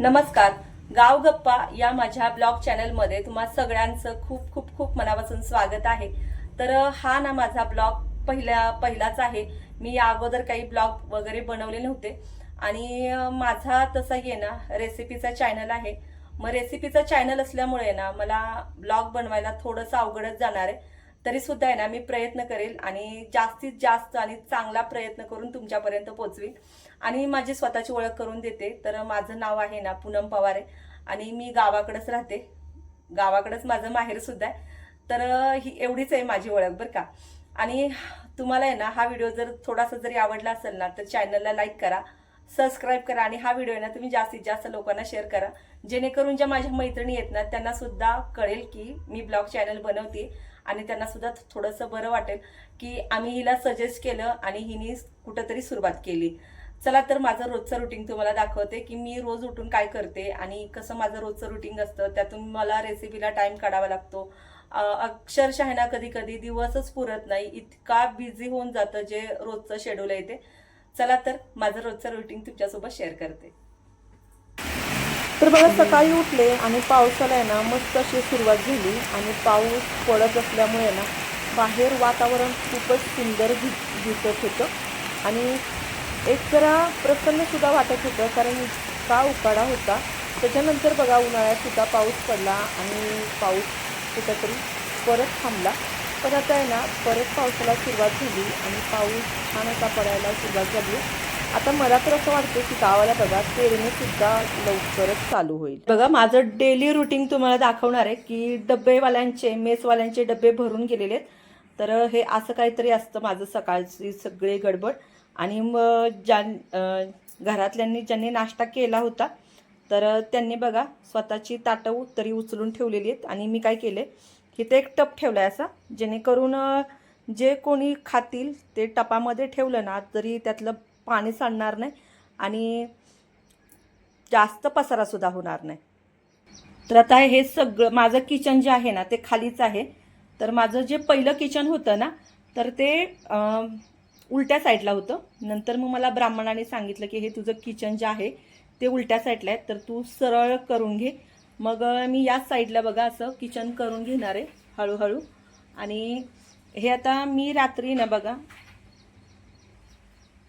नमस्कार. गाव गप्पा या माझ्या ब्लॉग चॅनलमध्ये तुम्हा सगळ्यांचं खूप खूप खूप मनापासून स्वागत आहे. तर हा ना माझा ब्लॉग पहिला पहिलाच आहे. मी या अगोदर काही ब्लॉग वगैरे बनवले नव्हते. आणि माझा तसाही आहे ना रेसिपीचा चॅनल आहे. मग रेसिपीचा चॅनल असल्यामुळे ना मला ब्लॉग बनवायला थोडंसं अवघडच जाणार आहे. तरी सुद्धा आहे ना मी प्रयत्न करेल आणि जास्तीत जास्त आणि चांगला प्रयत्न करून तुमच्यापर्यंत पोचवीन. आणि माझी स्वतःची ओळख करून देते. तर माझं नाव आहे ना पूनम पवार. आहे आणि मी गावाकडेच राहते. गावाकडेच माझं माहेर सुद्धा आहे. तर ही एवढीच आहे माझी ओळख बरं का. आणि तुम्हाला आहे ना हा व्हिडिओ जर थोडासा जरी आवडला असेल ना तर चॅनलला लाईक करा. सबस्क्राईब करा आणि हा व्हिडिओ ना तुम्ही जास्तीत जास्त लोकांना शेअर करा. जेणेकरून ज्या माझ्या मैत्रिणी आहेत ना त्यांना सुद्धा कळेल की मी ब्लॉग चॅनल बनवते आणि त्यांना सुद्धा थोडंसं बरं वाटेल की आम्ही हिला सजेस्ट केलं आणि हिने कुठंतरी सुरुवात केली. चला तर माझं रोजचं रुटीन तुम्हाला दाखवते की मी रोज उठून काय करते आणि कसं माझं रोजचं रुटीन असतं त्यातून मला रेसिपीला टाईम काढावा लागतो. अक्षरशः ना कधी कधी दिवसच पुरत नाही इतका बिझी होऊन जातं जे रोजचं शेड्यूल आहे ते. चला तर माझं रोजचं रुटीन तुमच्यासोबत शेअर करते. तर बघा सकाळी उठले आणि पावसाला आहे ना मस्त अशी सुरुवात झाली आणि पाऊस पडत असल्यामुळे ना बाहेर वातावरण खूपच सुंदर दि दिसत होतं. आणि एक जरा प्रसन्न सुद्धा वाटत होतं कारण इतका उकाडा होता. त्याच्यानंतर बघा उन्हाळ्यात सुद्धा पाऊस पडला आणि पाऊस कुठंतरी परत थांबला. पण आता आहे ना परत पावसाला सुरुवात झाली आणि पाऊस छान असा पडायला सुरुवात झाली. आता मला तर असं वाटतं की गावाला बघा पेरणी सुद्धा लवकरच चालू होईल. बघा माझं डेली रुटीन तुम्हाला दाखवणार आहे की डब्बेवाल्यांचे मेसवाल्यांचे डब्बे भरून गेलेले आहेत. तर हे असं काहीतरी असतं माझं सकाळची सगळे गडबड. आणि मग ज्या घरातल्यांनी ज्यांनी नाश्ता केला होता तर त्यांनी बघा स्वतःची ताटं तरी उचलून ठेवलेली आहेत. आणि मी काय केले इथे एक टप ठेवला आहे असा. जेणेकरून जे कोणी खातील ते टपामध्ये ठेवलं ना तरी त्यातलं पाणी सांडणार नाही आणि जास्त पसारासुद्धा होणार नाही. तर आता हे सगळं माझं किचन जे आहे ना ते खालीच आहे. तर माझं जे पहिलं किचन होतं ना तर ते उलट्या साईडला होतं. नंतर मग मला ब्राह्मणाने सांगितलं की हे तुझं किचन जे आहे ते उलट्या साईडला आहे. तर तू सरळ करून घे. मग मी याच साईडला बघा असं किचन करून घेणार आहे हळूहळू. आणि हे आता मी रात्री ना बघा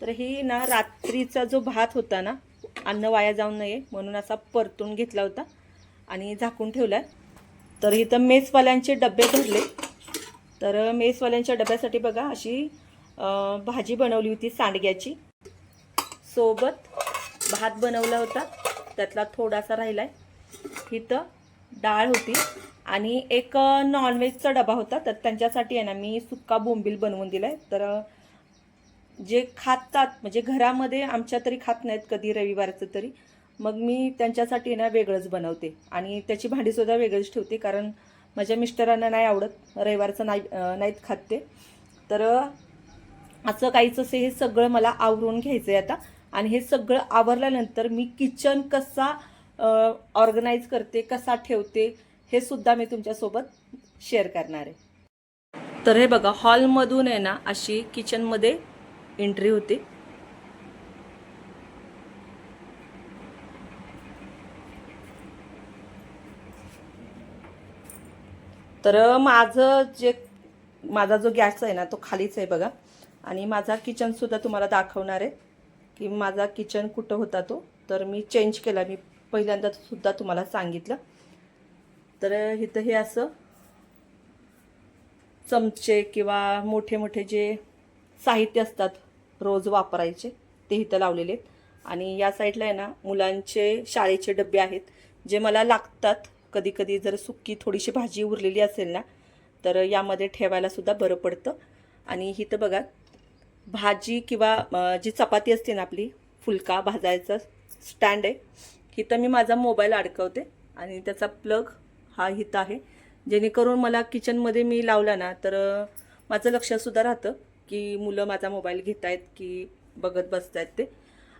तर ही ना रात्रीचा जो भात होता ना अन्न वाया जाऊ नये म्हणून असा परतून घेतला होता आणि झाकून ठेवला तर इथं मेसवाल्यांचे डबे भरले. तर मेसवाल्यांच्या डब्यासाठी बघा अशी भाजी बनवली होती सांडग्याची. सोबत भात बनवला होता. त्यातला थोडासा राहिला आहे तिथं डाळ होती आणि एक नॉनव्हेजचा डबा होता. तर त्यांच्यासाठी आहे ना मी सुक्का बोंबील बनवून दिला आहे तर जे खातात म्हणजे घरामध्ये आमच्या तरी खात नाहीत कधी रविवारचं तरी. मग मी त्यांच्यासाठी ना वेगळंच बनवते. आणि त्याची भांडीसुद्धा वेगळीच ठेवते कारण माझ्या मिस्टरांना नाही आवडत रविवारचं नाही नाहीत खात ते. तर असं काहीच असे हे सगळं मला आवरून घ्यायचं आहे आता. आणि हे सगळं आवरल्यानंतर मी किचन कसा ऑर्गनाईज करते कसा ठेवते हे सुद्धा मी तुमच्यासोबत शेअर करणार आहे. तर हे बघा हॉलमधून आहे ना अशी किचनमध्ये एंट्री होते. तर माझं जे माझा जो गॅस आहे ना तो खालीच आहे बघा. आणि माझा किचनसुद्धा तुम्हाला दाखवणार आहे की माझा किचन कुठं होता तो. तर मी चेंज केला मी पहिल्यांदा सुद्धा तुम्हाला सांगितलं. तर इथं हे असं चमचे किंवा मोठे मोठे जे साहित्य असतात रोज वापरायचे ते इथं लावलेले आहेत. आणि या साईडला आहे ना मुलांचे शाळेचे डबे आहेत जे मला लागतात. कधी कधी जर सुक्की थोडीशी भाजी उरलेली असेल ना तर यामध्ये ठेवायला सुद्धा बरं पडतं. आणि इथं बघा भाजी किंवा जी चपाती असते ना आपली फुलका भाजायचा स्टँड आहे. इथं मी माझा मोबाईल अडकवते आणि त्याचा प्लग हा इथं आहे. जेणेकरून मला किचनमध्ये मी लावला ना तर माझं लक्षसुद्धा राहतं की मुलं माझा मोबाईल घेत आहेत की बघत बसत आहेत ते.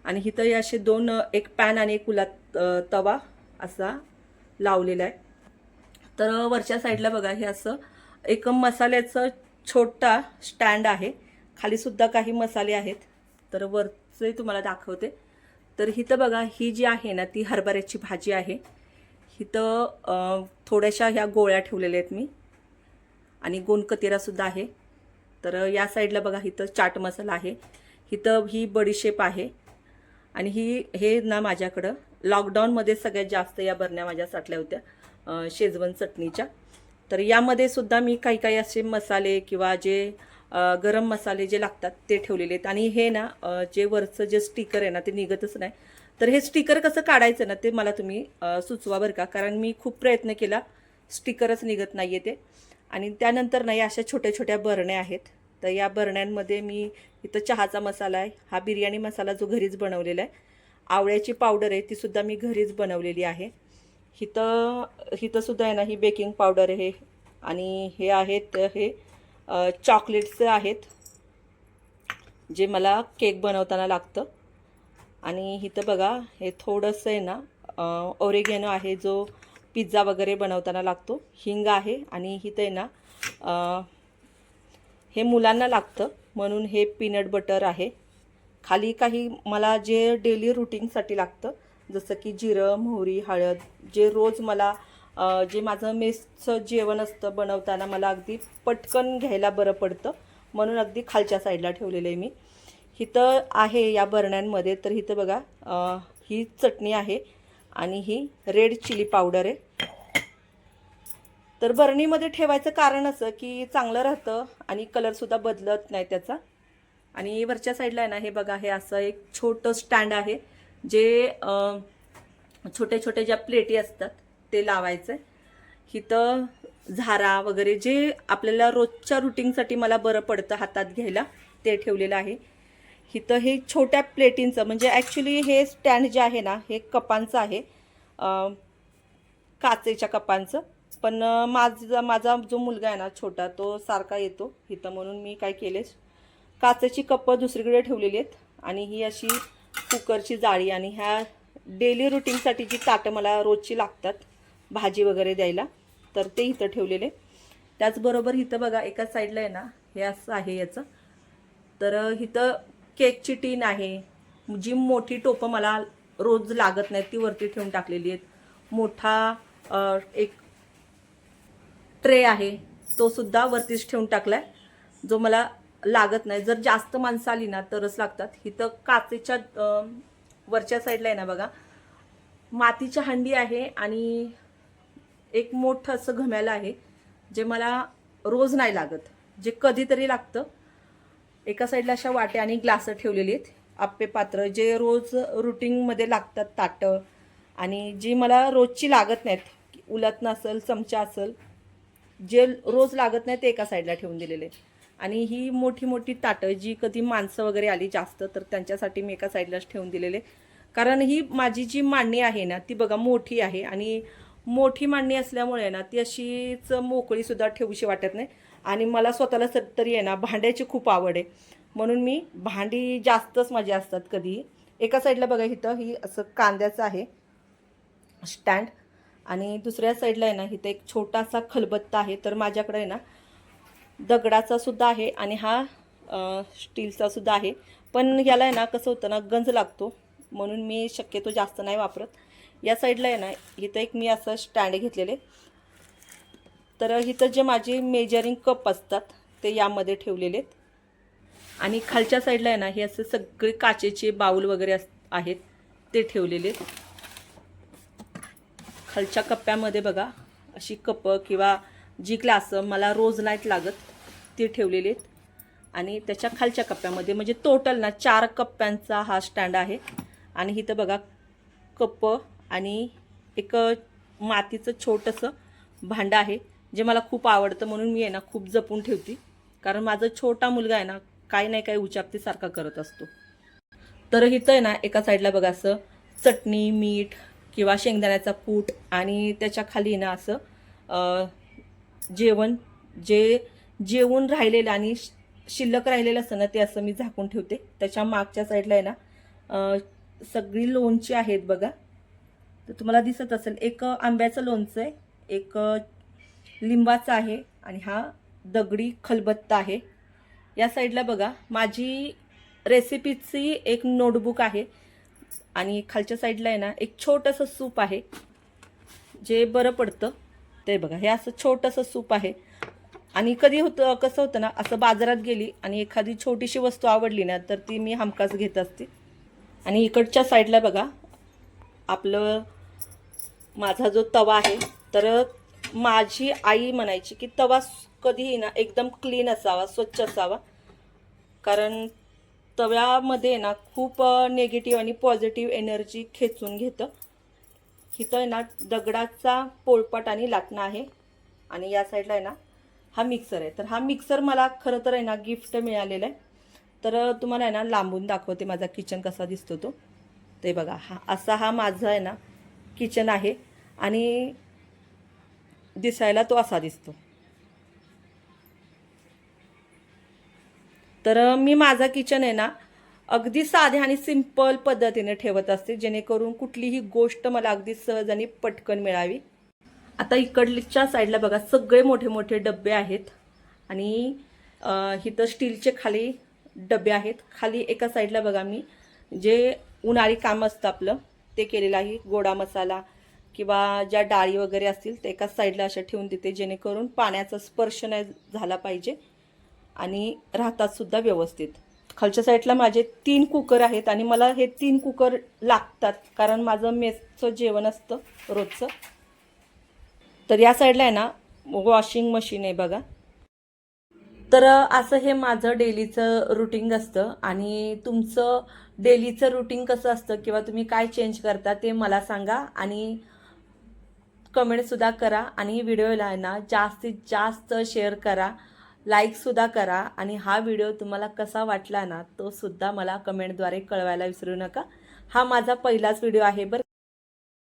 आणि इथं हे असे दोन एक पॅन आणि एक उलात तवा असा लावलेला आहे. तर वरच्या साईडला बघा हे असं एक मसाल्याचं छोटा स्टँड आहे. खालीसुद्धा काही मसाले आहेत. तर वरचे तुम्हाला दाखवते. तर इथं बघा ही जी आहे ना ती हरभऱ्याची भाजी आहे. इथं थोड्याशा ह्या गोळ्या ठेवलेल्या आहेत मी. आणि गोंदकतिरासुद्धा आहे. तर या साईडला बघा इथं चाट मसाला आहे. इथं ही बडीशेप आहे. आणि ही हे ना माझ्याकडं. लॉकडाऊनमध्ये सगळ्यात जास्त या बरण्या माझ्या साठल्या होत्या शेजवन शेजवण चटणीच्या. तर यामध्ये सुद्धा मी काही काही असे मसाले किंवा जे गरम मसाले जे लागतात ते ठेवलेले आहेत. आणि हे ना जे वरचं जे स्टिकर आहे ना ते निघतच नाही. तर हे स्टिकर कसं काढायचं ना ते मला तुम्ही सुचवा बरं का? कारण मी खूप प्रयत्न केला स्टिकरच निघत नाही आहे ते. आणि त्यानंतर नाही अशा छोट्या छोट्या बरण्या आहेत. तर या बरण्यांमध्ये मी इथं चहाचा मसाला आहे. हा बिर्याणी मसाला जो घरीच बनवलेला आहे. आवळ्याची पावडर आहे तीसुद्धा मी घरीच बनवलेली आहे. इथं हिथंसुद्धा सुद्धा आहे ना ही बेकिंग पावडर आहे. आणि हे आहेत हे चॉकलेट्स आहेत जे मला केक बनवताना लागतं. आणि इथं बघा हे थोडंसं आहे ना ओरेगेनो आहे जो पिझ्झा वगैरे बनवताना लागतो. हिंग आहे आणि इथं आहे ना हे मुलांना लागतं म्हणून हे पीनट बटर आहे. खाली काही मला जे डेली रुटीनसाठी लागतं जसं की जिरं मोहरी हळद जे रोज मला जे माझं मेसचं जेवण असतं बनवताना मला अगदी पटकन घ्यायला बरं पडतं. म्हणून अगदी खालच्या साईडला ठेवलेलं आहे मी. इथं आहे या बरण्यांमध्ये तर इथं बघा ही चटणी आहे आणि ही रेड चिली पावडर आहे. तर बरणीमध्ये ठेवायचं कारण असं की चांगलं राहतं आणि कलरसुद्धा बदलत नाही त्याचा. आणि वरच्या साईडला आहे ना हे बघा हे असं एक छोटं स्टँड आहे जे छोटे छोटे ज्या प्लेटी असतात ते लावायचं आहे इथं झारा वगैरे जे आपल्याला रोजच्या रुटीनसाठी मला बरं पडतं हातात घ्यायला ते ठेवलेलं आहे. इथं हे छोट्या प्लेटींचं म्हणजे ॲक्च्युली हे स्टँड जे आहे ना हे कपांचं आहे. काचेच्या कपांचं. पण माझा माझा जो मुलगा आहे ना छोटा तो सारखा येतो इथं म्हणून मी काय केले काचेची कप्पं दुसरीकडे ठेवलेली आहेत आणि ही अशी कुकरची जाळी आणि ह्या डेली रुटीनसाठी जी ताटं मला रोजची लागतात भाजी वगैरे द्यायला. तर ते इथं ठेवलेले. त्याचबरोबर इथं बघा एका साईडला आहे ना हे असं आहे याचं. तर इथं केकची टीन आहे. जी मोठी टोपं मला रोज लागत नाहीत ती वरती ठेवून टाकलेली आहेत. मोठा एक ट्रे आहे तो सुद्धा वरतीच ठेवून टाकलाय. जो मला लागत नाही. जर जास्त माणसं आली ना तरच लागतात. इथं काचेच्या वरच्या साईडला आहे ना बघा. मातीच्या हंडी आहे आणि एक मोठं असं घम्याला आहे जे मला रोज नाही लागत जे कधीतरी लागतं. एका साईडला अशा वाट्या आणि ग्लासं ठेवलेली आहेत. आप्पे पात्र जे रोज रुटीनमध्ये लागतात ताटं. आणि जी मला रोजची लागत नाहीत उलटणं असेल चमचा असेल जे रोज लागत नाही ते एका साईडला ठेवून दिलेले. आणि ही मोठी मोठी ताटं जी कधी माणसं वगैरे आली जास्त तर त्यांच्यासाठी मी एका साईडलाच ठेवून दिलेले. कारण ही माझी जी मांडणी आहे ना ती बघा मोठी आहे आणि मोठी मांडणी असल्यामुळे ना ती अशीच मोकळीसुद्धा ठेवूशी वाटत नाही. आणि मला स्वतःला सर तरी आहे ना भांड्याची खूप आवड आहे. म्हणून मी भांडी जास्तच माझी असतात कधी. एका साईडला बघा इथं ही असं कांद्याचं आहे. स्टँड आणि दुसऱ्या साईडला आहे ना इथं एक छोटासा खलबत्ता आहे. तर माझ्याकडे आहे ना दगडाचा सुद्धा आहे आणि हा स्टीलचा सुद्धा आहे. पण याला आहे ना कसं होतं ना गंज लागतो. म्हणून मी शक्यतो जास्त नाही वापरत. या साईडला आहे ना इथं एक मी असं स्टँड घेतलेले. तर इथं जे माझे मेजरिंग कप असतात ते यामध्ये ठेवलेले. आहेत आणि खालच्या साईडला आहे ना हे असे सगळे काचेचे बाऊल वगैरे अस आहेत ते ठेवलेले. आहेत खालच्या कप्प्यामध्ये बघा अशी कपं किंवा जी ग्लासं मला रोज नाहीत लागत ती ठेवलेले. आहेत आणि त्याच्या खालच्या कप्प्यामध्ये म्हणजे टोटल ना चार कप्प्यांचा हा स्टँड आहे. आणि इथं बघा कप आणि एक मातीचं छोटंसं भांडं आहे जे मला खूप आवडतं म्हणून मी आहे ना खूप जपून ठेवते. कारण माझा छोटा मुलगा आहे ना काही नाही काही उचापतीसारखा करत असतो. तर इथं आहे ना एका साईडला बघा असं चटणी मीठ किंवा शेंगदाण्याचा कूट आणि त्याच्याखाली ना असं जेवण जे जेवून राहिलेलं आणि शि- शिल्लक राहिलेलं असतं ना ते असं मी झाकून ठेवते. त्याच्या मागच्या साईडला आहे ना सगळी लोणची आहेत बघा. तर तुम्हाला दिसत असेल एक आंब्याचं लोणचं आहे एक लिंबाचं आहे आणि हा दगडी खलबत्ता आहे. या साईडला बघा माझी रेसिपीची एक नोटबुक आहे आणि खालच्या साईडला आहे ना एक छोटंसं सूप आहे. जे बरं पडतं ते बघा हे असं छोटंसं सूप आहे. आणि कधी होतं कसं होतं ना असं बाजारात गेली आणि एखादी छोटीशी वस्तू आवडली ना तर ती मी हमखास घेत असते. आणि इकडच्या साईडला बघा आपलं माझा जो तवा आहे तर माझी आई म्हणायची की तवा कधीही ना एकदम क्लीन असावा स्वच्छ असावा. कारण तव्यामध्ये ना खूप नेगेटिव्ह आणि पॉझिटिव्ह एनर्जी खेचून घेतं. इथं आहे ना दगडाचा पोळपाट आणि लाटणं आहे. आणि या साईडला आहे ना हा मिक्सर आहे. तर हा मिक्सर मला खरं तर आहे ना गिफ्ट मिळालेला आहे. तर तुम्हाला आहे ना लांबून दाखवते माझा किचन कसा दिसतो तो. ते बघा हा असा हा माझा आहे ना किचन आहे. आणि दिसायला तो असा दिसतो. तर मी माझा किचन आहे ना अगदी साध्या आणि सिंपल पद्धतीने ठेवत असते जेणेकरून कुठलीही गोष्ट मला अगदी सहज आणि पटकन मिळावी. आता इकडच्या साईडला बघा सगळे मोठे मोठे डबे आहेत आणि इथं स्टीलचे खाली डबे आहेत. खाली एका साईडला बघा मी जे उन्हाळी काम असतं आपलं ते केलेलं आहे गोडा मसाला किंवा ज्या डाळी वगैरे असतील ते एका साईडला अशा ठेवून देते जेणेकरून पाण्याचा स्पर्श नाही झाला पाहिजे आणि राहतातसुद्धा व्यवस्थित. खालच्या साईडला माझे तीन कुकर आहेत आणि मला हे तीन कुकर लागतात कारण माझं मेसचं जेवण असतं रोजचं. तर या साईडला आहे ना वॉशिंग मशीन आहे बघा. तर असं हे माझं डेलीचं रुटीन असतं आणि तुमचं डेलीचं रुटीन कसं असतं किंवा तुम्ही काय चेंज करता ते मला सांगा आणि कमेंटसुद्धा करा आणि व्हिडिओला ना जास्तीत जास्त शेअर करा लाईकसुद्धा करा आणि हा व्हिडिओ तुम्हाला कसा वाटला ना तो सुद्धा मला कमेंटद्वारे कळवायला विसरू नका. हा माझा पहिलाच व्हिडिओ आहे बरं